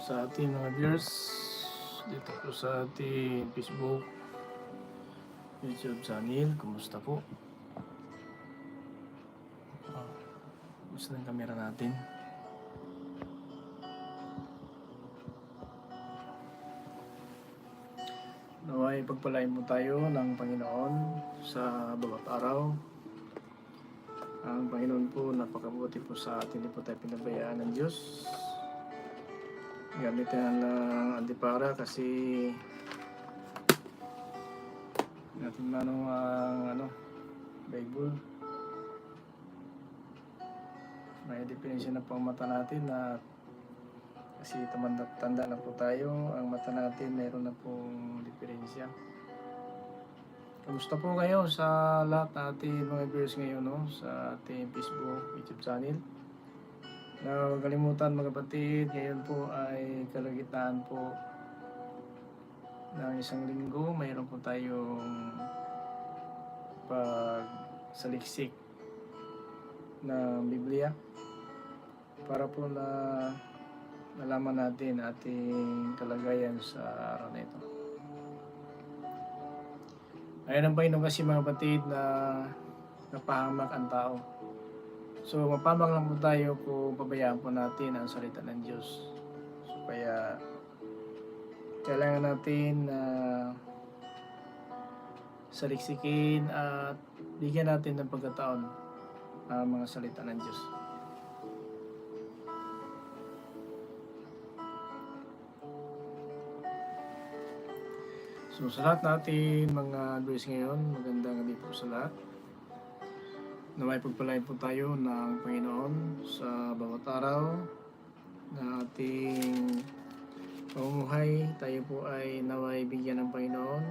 sa ating mga viewers dito po sa ating Facebook YouTube channel. Kumusta po? Ah, Kumusta ng kamera natin? Naway pagpalain mo tayo ng Panginoon sa bawat araw. Ang Panginoon po napakabuti po sa atin. Hindi po tayo pinabayaan ng Diyos. Gamitin ng antipara kasi natin manong ang ano, Bible. May definisyon na po ang mata natin na kasi tumanda, tanda na po tayo, ang mata natin mayroon na pong diferensya. Kamusta po kayo sa lahat natin mga viewers ngayon no? sa ating Facebook, YouTube channel? Na kalimutan mga kapatid, ngayon po ay kalagitnaan po ng isang linggo. Mayroon po tayong pagsaliksik na Biblia para po na nalaman natin ating kalagayan sa araw na ito. Ayan ang Panginoon kasi mga kapatid na napahamak ang tao. So mapamak lang po tayo kung pabayaan po natin ang salita ng Diyos. So kaya kailangan natin na saliksikin at bigyan natin ng pagkataon ang mga salita ng Diyos. So sa lahat natin mga viewers ngayon, magandang gabi po sa lahat. Naway pagpalain po tayo ng Panginoon sa bawat araw na ating pamumuhay. Tayo po ay naway bigyan ng Panginoon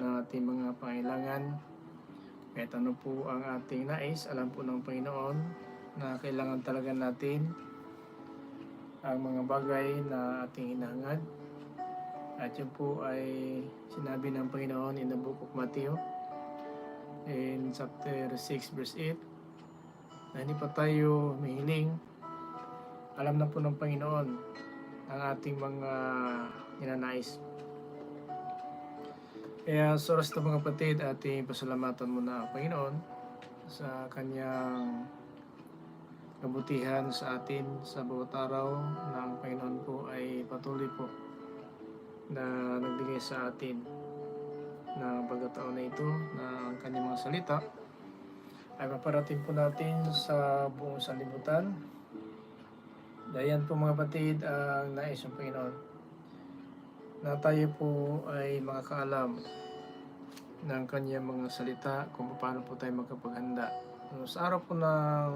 na ating mga pangailangan. Kahit ano po ang ating nais, alam po ng Panginoon na kailangan talaga natin ang mga bagay na ating hinahangad. At yun po ay sinabi ng Panginoon in the book of Matthew in chapter 6 verse 8 na hindi pa tayo mahiling. Alam na po ng Panginoon ang ating mga ninanais. Kaya sa oras na mga kapatid ating pasalamatan muna ang Panginoon sa kanyang kabutihan sa atin sa bawat araw na ang Panginoon po ay patuloy po na nagbigay sa atin na pagkataon na ito na ang kanyang mga salita ay maparating po natin sa buong sanlibutan. Dayan po mga kapatid ang nais ng Panginoon na tayo po ay makakaalam ng kanyang mga salita kung paano po tayo magkapaghanda. Sa araw po ng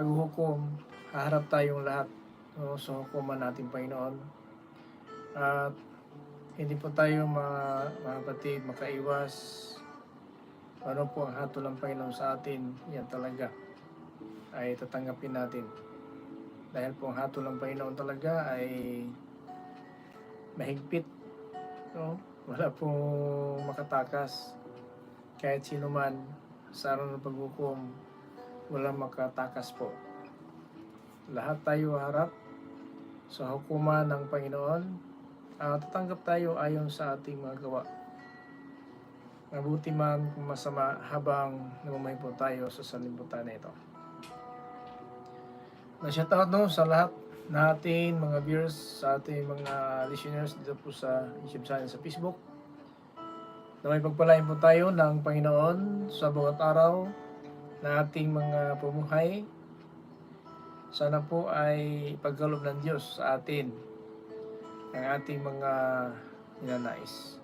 paghuhukom, haharap tayong lahat no, sa hukuman natin Panginoon. At hindi po tayo mga, mga kapatid makaiwas ano po ang hatol ng Panginoon sa atin, yan talaga ay tatanggapin natin. Dahil po ang hatol ng Panginoon talaga ay mahigpit. No? Wala pong makatakas. Kahit sino man sa araw ng paghukom, walang makatakas po. Lahat tayo harap sa hukuman ng Panginoon uh, tatanggap tayo ayon sa ating mga gawa. Mabuti man kung masama habang namamay po tayo sa sanlibutan na ito. Na-shoutout no sa lahat natin mga viewers, sa ating mga listeners dito po sa YouTube channel sa Facebook. Na may pagpalain po tayo ng Panginoon sa bawat araw na ating mga pumuhay. Sana po ay pagkalob ng Diyos sa atin ang ating mga ninanais.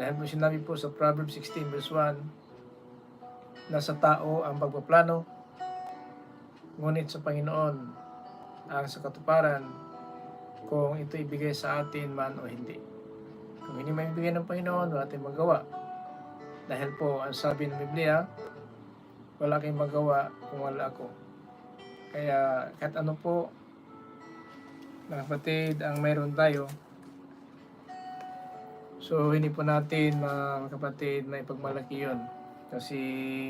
Dahil po sinabi po sa Proverbs 16 verse 1 na sa tao ang pagpaplano ngunit sa Panginoon ang sa katuparan kung ito ibigay sa atin man o hindi. Kung hindi may ibigay ng Panginoon, wala tayong magawa. Dahil po, ang sabi ng Biblia, wala kayong magawa kung wala ako. Kaya kahit ano po mga kapatid ang mayroon tayo. So hindi po natin mga kapatid may pagmalaki yun. Kasi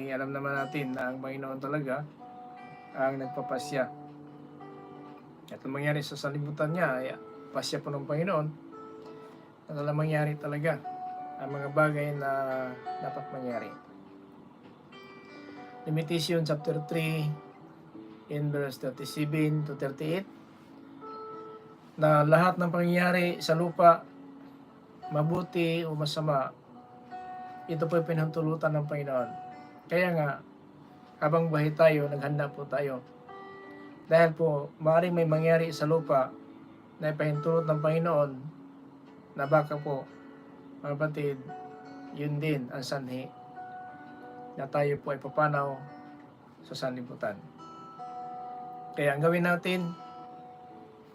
alam naman natin na ang Panginoon talaga ang nagpapasya At ang mangyari sa salibutan niya ay pasya po ng Panginoon. At alam mangyari talaga ang mga bagay na dapat mangyari. Limitation chapter 3 in verse 37 to 38 na lahat ng pangyayari sa lupa mabuti o masama ito po yung pinahintulutan ng Panginoon. Kaya nga, habang buhay tayo, naghanda po tayo. Dahil po, maaaring may mangyari sa lupa na ipahintulot ng Panginoon na baka po, mga batid, yun din ang sanhi na tayo po ay papanaw sa sanlibutan. Kaya ang gawin natin,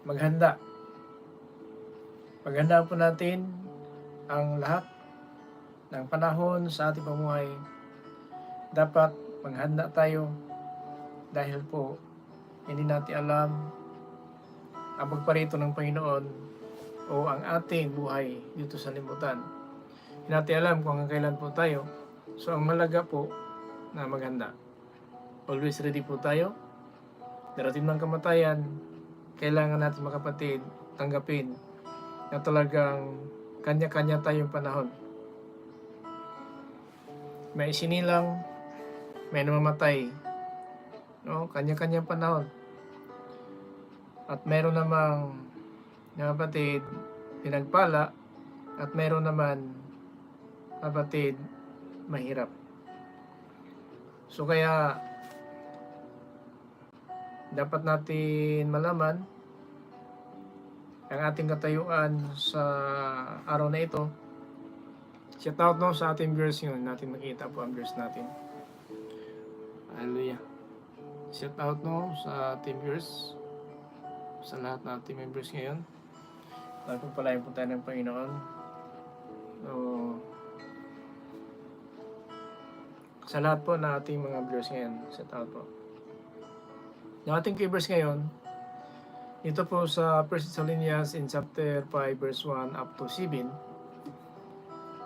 maghanda. Maghanda po natin ang lahat ng panahon sa ating pamuhay. Dapat maghanda tayo dahil po hindi natin alam ang pagparito ng Panginoon o ang ating buhay dito sa limutan. Hindi natin alam kung hanggang kailan po tayo. So ang malaga po na maghanda. Always ready po tayo. Darating ng kamatayan, kailangan natin mga kapatid tanggapin na talagang kanya-kanya tayong panahon. May sinilang, may namamatay. No? Kanya-kanya panahon. At meron namang kapatid, pinagpala at meron naman kapatid, mahirap. So kaya dapat natin malaman ang ating katayuan sa araw na ito. Shout out no sa ating viewers yun. Natin makita po ang viewers natin. Hallelujah. Shout out no sa ating viewers. Sa lahat ng ating members ngayon. Dahil po tayo ng Panginoon. So, sa lahat po ng ating mga viewers ngayon. Shout out po. Yung ating viewers ngayon, ito po sa 1 Thessalonians in chapter 5 verse 1 up to 7.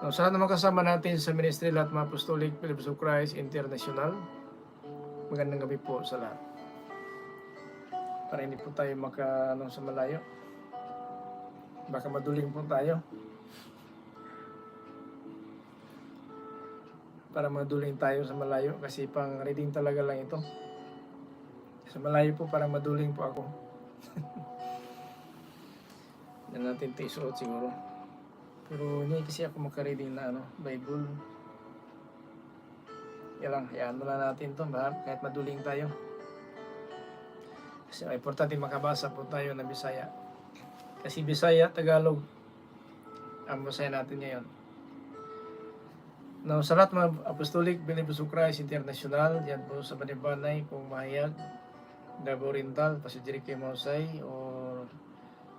Uh, sa lahat naman kasama natin sa ministry lahat mga apostolic Philips of Christ International. Magandang gabi po sa lahat. Para hindi po tayo maka ano, sa malayo. Baka maduling po tayo. Para maduling tayo sa malayo kasi pang reading talaga lang ito. Sa malayo po parang maduling po ako. Yan natin ito isuot siguro. Pero hindi kasi ako makareading na ano, Bible. Yan lang, hayaan mo lang natin ito, kahit maduling tayo. Kasi ay importante makabasa po tayo ng Bisaya. Kasi Bisaya, Tagalog, ang basaya natin ngayon. Now, sa lahat mga Apostolic Believers of Christ International, yan po sa Banibanay, kung mahayag, Davao Oriental, Pasidiri kay Mausay, o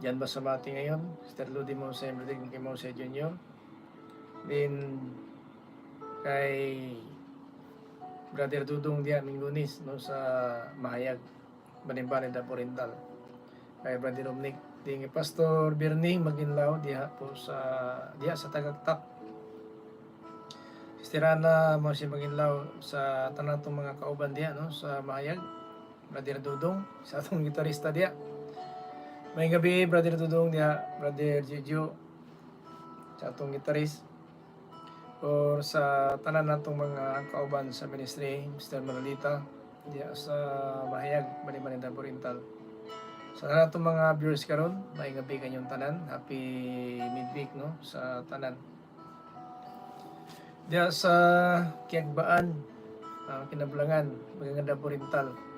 Jan Basamati ngayon, Sister Ludi Mausay, Brother kay Mausay Jr. Then, kay Brother Dudong Dia Mingunis, no, sa Mahayag, Banibanay, Davao Oriental. Kay Brother Omnic, din Pastor Bernie Maginlao, diha po sa, diha sa Tagaktak, Sisterana mo si Maginlao sa tanan tong mga kauban diha no sa Mahayag. Brother Dudong, sa atong gitarista diha. May gabi Brother Dudong diha, Brother Jejo sa atong gitaris or sa tanan natong mga kauban sa ministry, Mr. Manolita diha sa Mahayag, Baliman Davao Oriental. Sa tanan natong mga viewers karon, may gabi kanyong tanan. Happy midweek no sa tanan. Diya sa Kiagbaan, uh, Kinabulangan, Magaganda Oriental.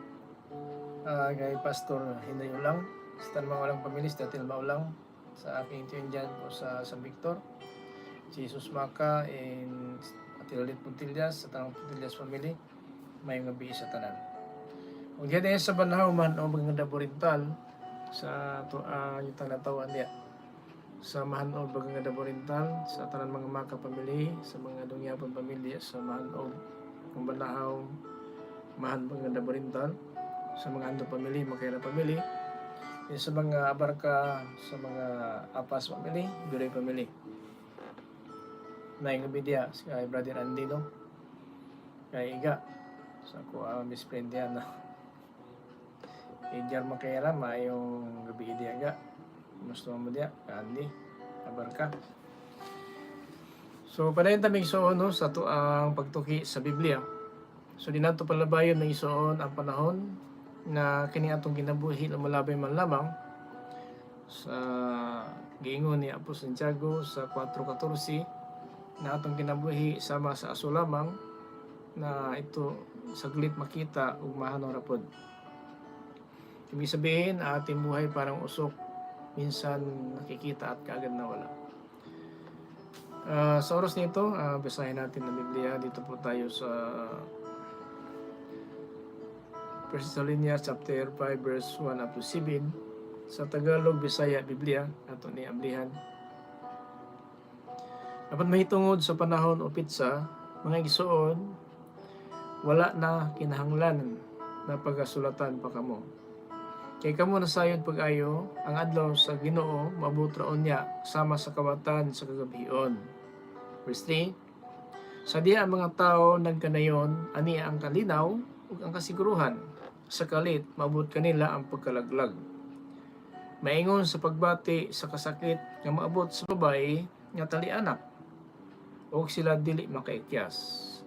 Uh, kay Pastor Hinday Ulang, sa mga walang pamilya, sa Tatil Maulang, sa aking tiyon dyan po sa San Victor, Jesus Maka, and Atilalit Puntillas, sa tanong Puntillas family, may gabi sa tanan. Kung diyan din sa Banhaw man, o Magaganda Oriental, sa to, uh, yung tanatawan niya, sa Mahanog Bagang Dabo Oriental, sa tanan mga Maka pamilya, sa mga Dungyapon pamilya, sa Mahanog, kung Balahaw, Mahan Bagang Dabo Oriental, sa mga Ando pamilya, Makayra pamilya, eh, sa mga Abarka, sa mga Apas pamilya, Duray pamilya. Naing Bidia, si kay Brother Andino, kay Iga, sa ko uh, Miss Friend yan na. Ijar makera mayong gabi diaga. Gusto mo dia, kandi, abarka. So, padayon tamig soon no, sa to ang pagtuki sa Biblia. So, di nato palabayon na isoon ang panahon na kini atong ginabuhi lumalabay man lamang sa giingon ni Apo Santiago sa 4.14 na atong ginabuhi sama sa aso lamang na ito saglit makita ug mahanong rapod. Ibig sabihin, ating buhay parang usok. Minsan nakikita at kaagad nawala. Ah, sa oras nito, ah, basahin natin ang Biblia. Dito po tayo sa 1 Thessalonians chapter 5 verse 1 up to 7 sa Tagalog, Bisaya, Biblia ato ni Ablihan. Dapat mahitungod sa panahon o pitsa, mga igsoon, wala na kinahanglan na pagasulatan pa kamo. Kay kamo nasayod pag-ayo, ang adlaw sa Ginoo mabutraon niya sama sa kawatan sa kagabion. Verse 3, Sa diya ang mga tao nagkanayon, ani ang kalinaw ug ang kasiguruhan. Sa kalit, kanila ang pagkalaglag. Maingon sa pagbati sa kasakit nga maabot sa babae nga talianak. O sila dili makaikyas.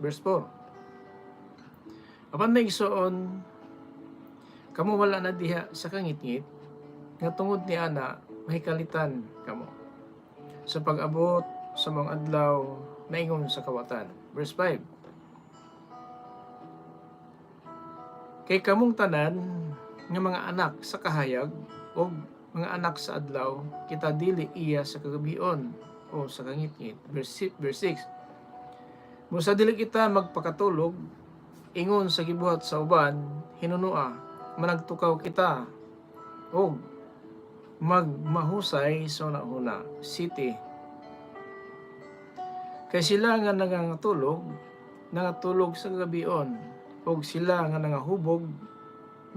Verse 4, Apan may igsoon, kamo wala na diha sa kangitngit, nga tungod ni ana, mahikalitan kamo. Sa pag-abot sa mga adlaw, maingon sa kawatan. Verse 5, Kay kamong tanan nga mga anak sa kahayag o mga anak sa adlaw, kita dili iya sa kagabion o sa kangitngit. Verse, verse 6, Musa dili kita magpakatulog, ingon sa gibuhat sa uban, hinunua, managtukaw kita, o magmahusay sa una-una, city. Kay sila nga nangangatulog, nangatulog sa gabion, o sila nga nangahubog,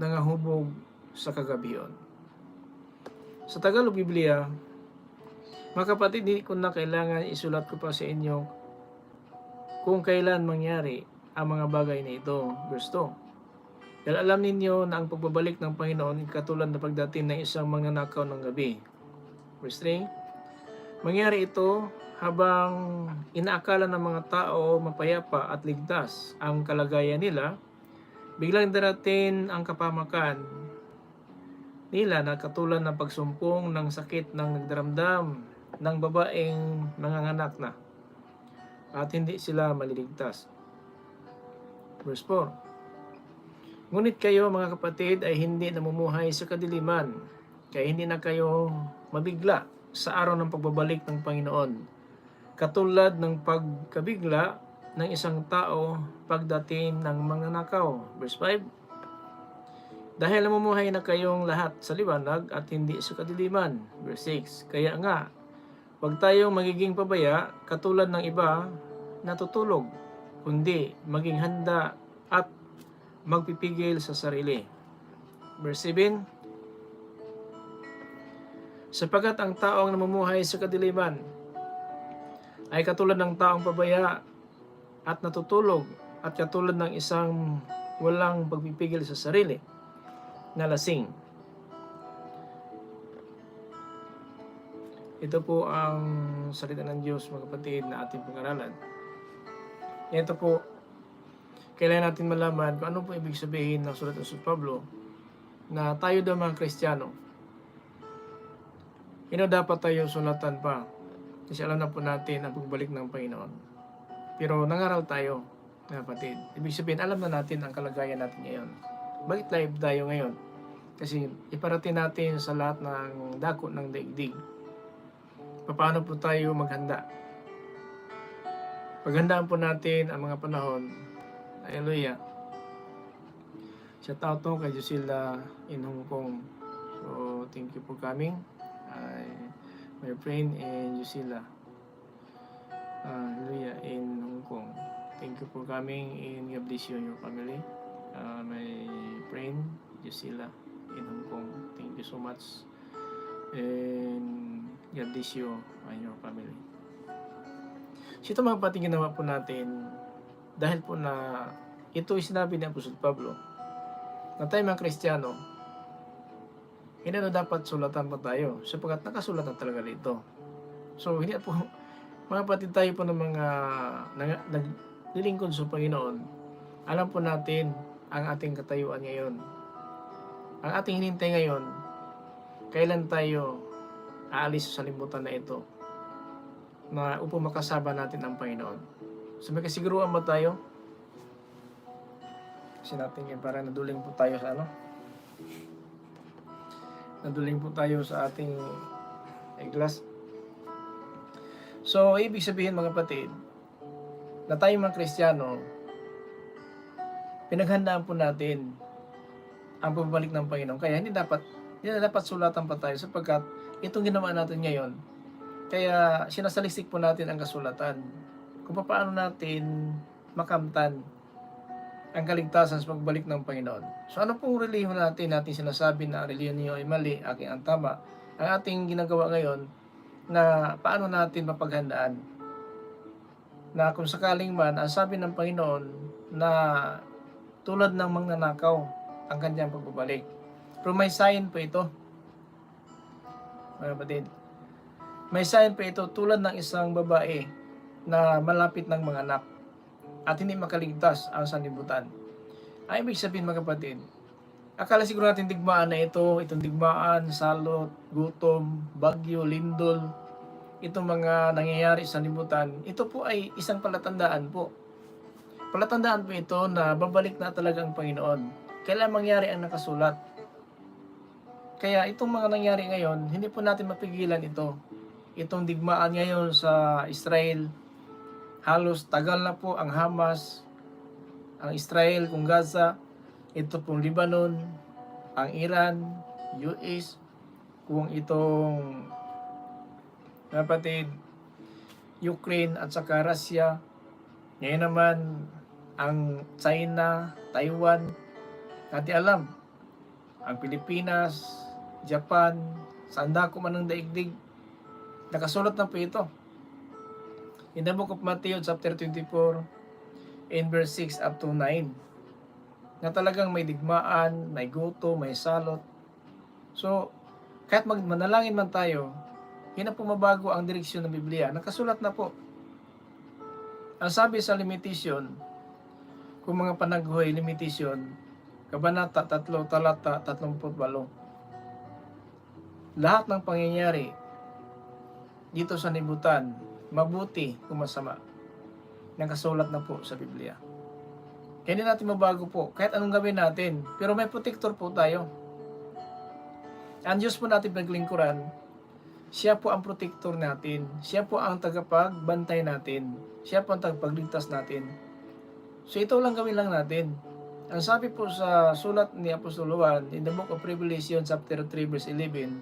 nangahubog sa kagabion. Sa Tagalog Biblia, mga kapatid, hindi ko na kailangan isulat ko pa sa inyo kung kailan mangyari ang mga bagay na ito. 2. Dahil alam ninyo na ang pagbabalik ng Panginoon katulad na pagdating ng isang mga nakaw ng gabi. Verse 3. Mangyari ito habang inaakala ng mga tao mapayapa at ligtas ang kalagayan nila, biglang darating ang kapamakan nila na katulad ng pagsumpong ng sakit ng nagdaramdam ng babaeng nanganganak na at hindi sila maliligtas. Verse 4 Ngunit kayo mga kapatid ay hindi namumuhay sa kadiliman, kaya hindi na kayo mabigla sa araw ng pagbabalik ng Panginoon. Katulad ng pagkabigla ng isang tao pagdating ng mga nakaw. Verse 5 Dahil namumuhay na kayong lahat sa liwanag at hindi sa kadiliman. Verse 6 Kaya nga, Huwag tayong magiging pabaya katulad ng iba na tutulog, kundi maging handa at magpipigil sa sarili. Verse 7 Sapagat ang taong namumuhay sa kadiliman ay katulad ng taong pabaya at natutulog at katulad ng isang walang pagpipigil sa sarili na lasing. Ito po ang salita ng Diyos mga kapatid na ating pag-aralan. Ito po, kailangan natin malaman kung ano po ibig sabihin ng sulat ng Sus Pablo na tayo daw mga Kristiyano. Ino dapat tayo sulatan pa kasi alam na po natin ang pagbalik ng Panginoon. Pero nangaral tayo, kapatid. Ibig sabihin, alam na natin ang kalagayan natin ngayon. Bakit live tayo ngayon? Kasi iparating natin sa lahat ng dako ng daigdig paano po tayo maghanda. Paghandaan po natin ang mga panahon. Hallelujah. Shout out to kay Jusila in Hong Kong. So, thank you for coming. My friend and Jusila. Uh, in Hong Kong. Thank you for coming and God bless you and your family. Uh, my friend Jusila in Hong Kong. Thank you so much. And God bless you and your family. So ito mga kapatid ginawa po natin dahil po na ito ay sinabi ni Apostol Pablo na tayo mga Kristiyano hindi na dapat sulatan pa tayo sapagkat nakasulat na talaga dito. So, hindi po, mga kapatid tayo po ng mga naglilingkod sa Panginoon, alam po natin ang ating katayuan ngayon. Ang ating hinintay ngayon, kailan tayo aalis sa limutan na ito na upang makasama natin ang Panginoon. So may kasiguruhan ba tayo? Kasi natin yan, parang naduling po tayo sa ano? Naduling po tayo sa ating glass. So, ibig sabihin mga kapatid, na tayo mga Kristiyano, pinaghandaan po natin ang pagbalik ng Panginoon. Kaya hindi dapat, hindi dapat sulatan pa tayo sapagkat itong ginawa natin ngayon, kaya sinasalistik po natin ang kasulatan kung paano natin makamtan ang kaligtasan sa pagbalik ng Panginoon. So ano pong relihiyon natin, natin sinasabi na ang relihiyon niyo ay mali, aking ang tama. Ang ating ginagawa ngayon na paano natin mapaghandaan na kung sakaling man, ang sabi ng Panginoon na tulad ng mangnanakaw ang kanyang pagbabalik. Pero may sign pa ito. Mga kapatid. May sign pa ito tulad ng isang babae na malapit ng mga anak at hindi makaligtas ang sanlibutan. Ay ibig sabihin mga kapatid, akala siguro natin digmaan na ito, itong digmaan, salot, gutom, bagyo, lindol, itong mga nangyayari sa libutan, ito po ay isang palatandaan po. Palatandaan po ito na babalik na talaga ang Panginoon. Kailan mangyari ang nakasulat. Kaya itong mga nangyari ngayon, hindi po natin mapigilan ito. Itong digmaan ngayon sa Israel, halos tagal na po ang Hamas, ang Israel kung Gaza, ito pong Lebanon, ang Iran, US, kung itong kapatid, Ukraine at saka Russia. Ngayon naman, ang China, Taiwan, natin alam, ang Pilipinas, Japan, saan dako man ang daigdig, nakasulat na po ito. In the book of Matthew chapter 24, in verse 6 up to 9, na talagang may digmaan, may guto, may salot. So, kahit mag manalangin man tayo, hindi na po mabago ang direksyon ng Biblia. Nakasulat na po. Ang sabi sa limitation, kung mga panaghoy limitation, Kabanata 3, talata 38. Lahat ng pangyayari dito sa nibutan, mabuti kung masama. Nakasulat na po sa Biblia. Kaya hindi natin mabago po, kahit anong gawin natin. Pero may protector po tayo. Ang Diyos po natin paglingkuran, siya po ang protector natin. Siya po ang tagapagbantay natin. Siya po ang tagapagligtas natin. So ito lang gawin lang natin. Ang sabi po sa sulat ni Apostol Juan in the book of Revelation chapter 3 verse 11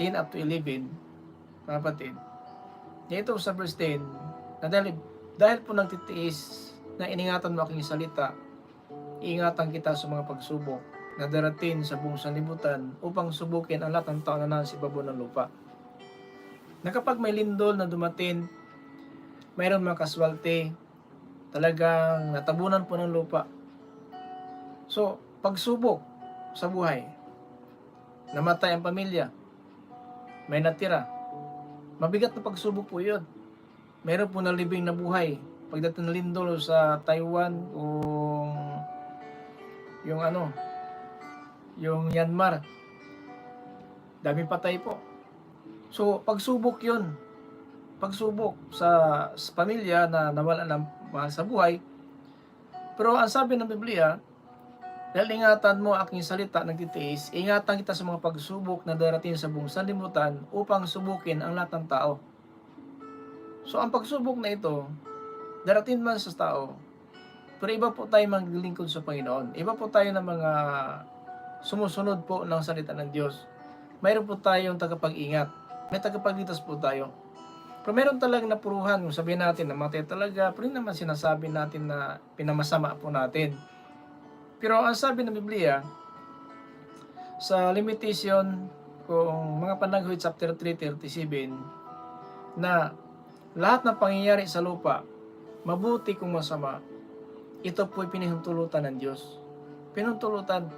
10 up to 11 mga kapatid dito sa verse 10 na dahil, dahil po nagtitiis na iningatan mo aking salita iingatan kita sa mga pagsubok na darating sa buong sanlibutan upang subukin ang lahat ng tao na nasa ibabaw ng lupa na kapag may lindol na dumating mayroon mga kaswalte talagang natabunan po ng lupa. So, pagsubok sa buhay, namatay ang pamilya, may natira, mabigat na pagsubok po yun. Meron po nalibing na buhay. Pagdating ng lindol sa Taiwan kung yung ano, yung Myanmar, dami patay po. So, pagsubok yun. Pagsubok sa, sa pamilya na nawala ng mahal sa buhay. Pero ang sabi ng Biblia, dahil ingatan mo aking salita nagtitiis, ingatan kita sa mga pagsubok na darating sa buong sanlibutan upang subukin ang lahat ng tao. So ang pagsubok na ito, darating man sa tao, pero iba po tayo maglilingkod sa Panginoon. Iba po tayo ng mga sumusunod po ng salita ng Diyos. Mayroon po tayong tagapag-ingat. May tagapagligtas po tayo. Pero meron talagang napuruhan, kung sabihin natin na matay talaga, pero naman sinasabi natin na pinamasama po natin. Pero ang sabi ng Biblia, sa limitation, kung mga panaghoy chapter 3.37, na lahat ng pangyayari sa lupa, mabuti kung masama, ito po'y pinahintulutan ng Diyos. Pinuntulutan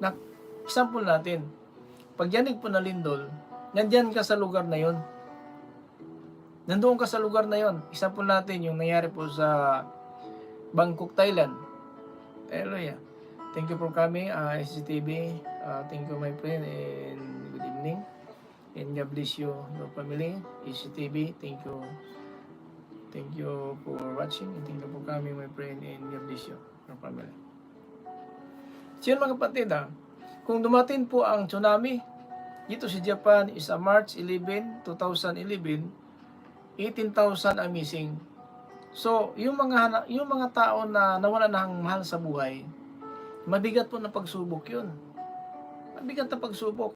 na Example natin, pag yanig po na lindol, nandyan ka sa lugar na yon. Nandoon ka sa lugar na yon. Example natin, yung nangyari po sa Bangkok, Thailand. Hallelujah. Thank you for coming, uh, SCTV. Uh, thank you, my friend, and good evening. And God bless you, your family. SCTV, thank you. Thank you for watching. And thank you for coming, my friend, and God bless you, your family. So yun mga kapatid, ah, kung dumating po ang tsunami, dito sa Japan is a March 11, 2011, 18,000 ang missing. So, yung mga yung mga tao na nawala ng mahal sa buhay, mabigat po na pagsubok 'yun. Mabigat na pagsubok.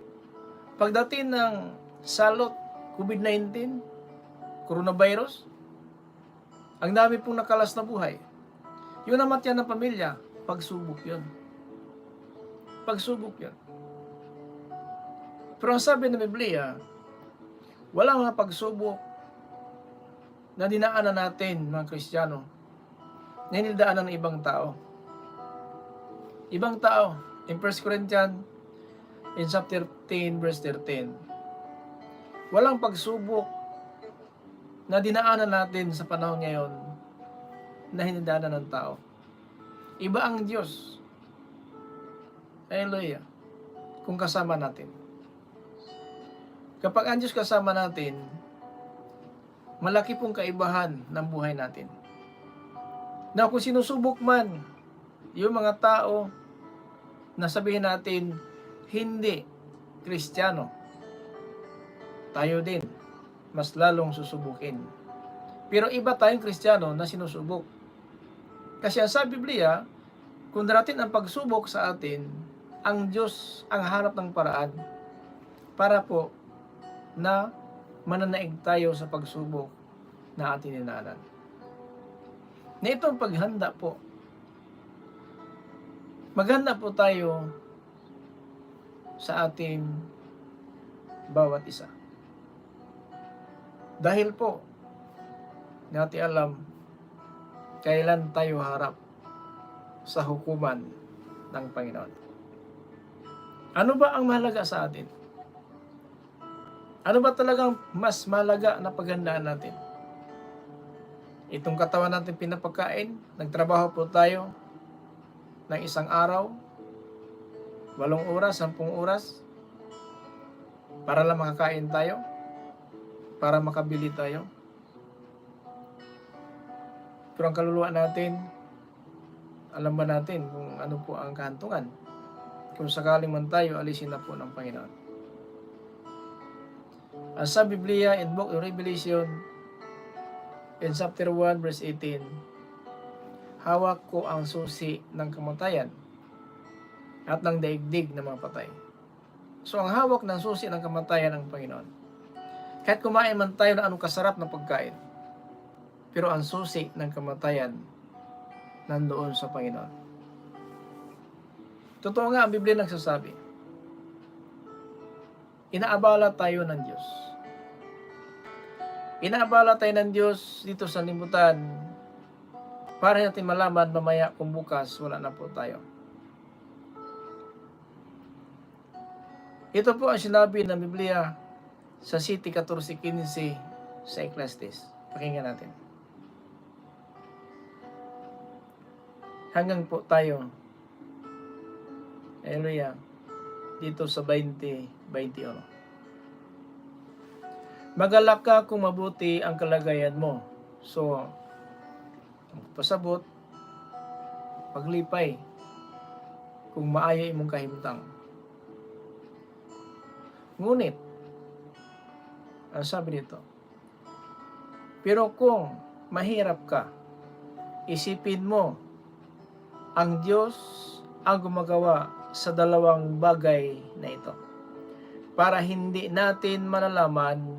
Pagdating ng salot COVID-19, coronavirus, ang dami pong nakalas na buhay. Yung namatyan ng pamilya, pagsubok 'yun. Pagsubok 'yun. Pero ang sabi ng Biblia, wala mga pagsubok na dinaanan natin, mga Kristiyano, na hinildaanan ng ibang tao. Ibang tao, in 1 Corinthians, in chapter 10, verse 13, walang pagsubok na dinaanan natin sa panahon ngayon na hinildaanan ng tao. Iba ang Diyos. Hallelujah. Kung kasama natin. Kapag ang Diyos kasama natin, malaki pong kaibahan ng buhay natin. Na kung sinusubok man yung mga tao na sabihin natin hindi kristyano, tayo din mas lalong susubukin. Pero iba tayong kristyano na sinusubok. Kasi ang sa Biblia, kung darating ang pagsubok sa atin, ang Diyos ang hanap ng paraan para po na mananaig tayo sa pagsubok na ating dinaanan. Na itong paghanda po, maghanda po tayo sa ating bawat isa. Dahil po, natin alam kailan tayo harap sa hukuman ng Panginoon. Ano ba ang mahalaga sa atin? Ano ba talagang mas malaga na paghandaan natin? Itong katawan natin pinapakain, nagtrabaho po tayo ng isang araw, walong oras, sampung oras, para lang makakain tayo, para makabili tayo. Pero ang kaluluwa natin, alam ba natin kung ano po ang kahantungan? Kung sakaling man tayo, alisin na po ng Panginoon. Ang sa Biblia in Book of Revelation, in chapter 1 verse 18, hawak ko ang susi ng kamatayan at ng daigdig ng mga patay. So ang hawak ng susi ng kamatayan ng Panginoon. Kahit kumain man tayo ng anong kasarap na pagkain, pero ang susi ng kamatayan nandoon sa Panginoon. Totoo nga ang Biblia nagsasabi, inaabala tayo ng Diyos. Inaabala tayo ng Diyos dito sa limutan para natin malaman mamaya kung bukas wala na po tayo. Ito po ang sinabi ng Biblia sa City 14.15 sa Ecclesiastes. Pakinggan natin. Hanggang po tayo Hallelujah. Dito sa 20, 21. Magalak ka kung mabuti ang kalagayan mo. So, pasabot, paglipay, kung maayo imong kahimtang. Ngunit, ang sabi dito, pero kung mahirap ka, isipin mo, ang Diyos ang gumagawa sa dalawang bagay na ito. Para hindi natin malalaman